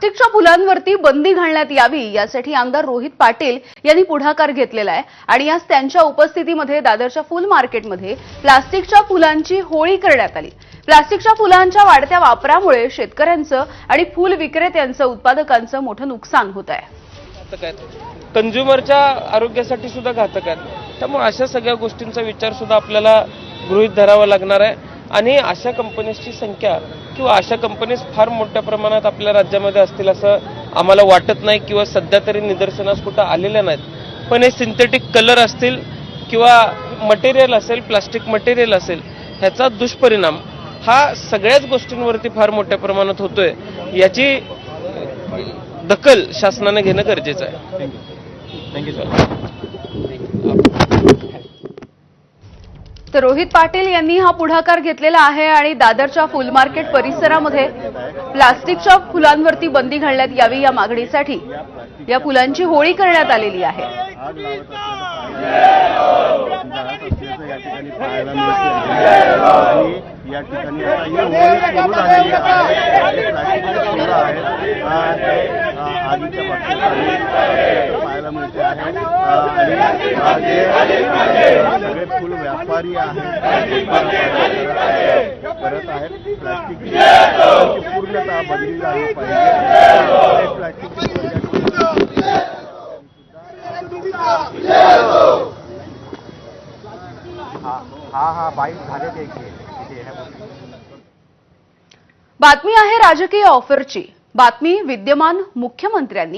प्लास्टिकच्या फुलांवरती बंदी घालण्यात यावी यासाठी आमदार रोहित पाटील यांनी पुढाकार घेतलेला आहे. आणि आज त्यांच्या उपस्थितीमध्ये दादरच्या फुल मार्केटमध्ये प्लास्टिकच्या फुलांची होळी करण्यात आली. प्लास्टिकच्या फुलांच्या वाढत्या वापरामुळे शेतकऱ्यांचं आणि फुल विक्रेत्यांचं उत्पादकांचं मोठं नुकसान होत आहे. कंझ्युमरच्या आरोग्यासाठी सुद्धा घातक आहेत. त्यामुळे अशा सगळ्या गोष्टींचा विचार सुद्धा आपल्याला गृहित धरावा लागणार आहे. आणि अशा कंपनीजची संख्या किंवा अशा कंपनीज फार मोठ्या प्रमाणात आपल्या राज्यामध्ये असतील असं आम्हाला वाटत नाही किंवा सध्या तरी निदर्शनास कुठं आलेल्या नाहीत. पण हे सिंथेटिक कलर असतील किंवा मटेरियल असेल प्लास्टिक मटेरियल असेल ह्याचा दुष्परिणाम हा सगळ्याच गोष्टींवरती फार मोठ्या प्रमाणात होतोय. याची दखल शासनाने घेणं गरजेचं आहे. तर रोहित पाटील यांनी हा पुढाकार घेतलेला आहे आणि दादरच्या फुल मार्केट परिसरामध्ये प्लास्टिकच्या फुलांवरती बंदी घालण्यात यावी या मागणीसाठी या फुलांची होळी करण्यात आलेली आहे. या ठिकाणी ही पाहायला मिळते आहे. सगळे फुल व्यापारी आहेत. करत आहेत. प्लास्टिकची पूर्णतः बंदी झाली पाहिजे. प्लास्टिकची फुलं हा हा बाईक झाले ते बातमी आहे राजकीय ऑफरची बातमी विद्यमान मुख्यमंत्र्यांनी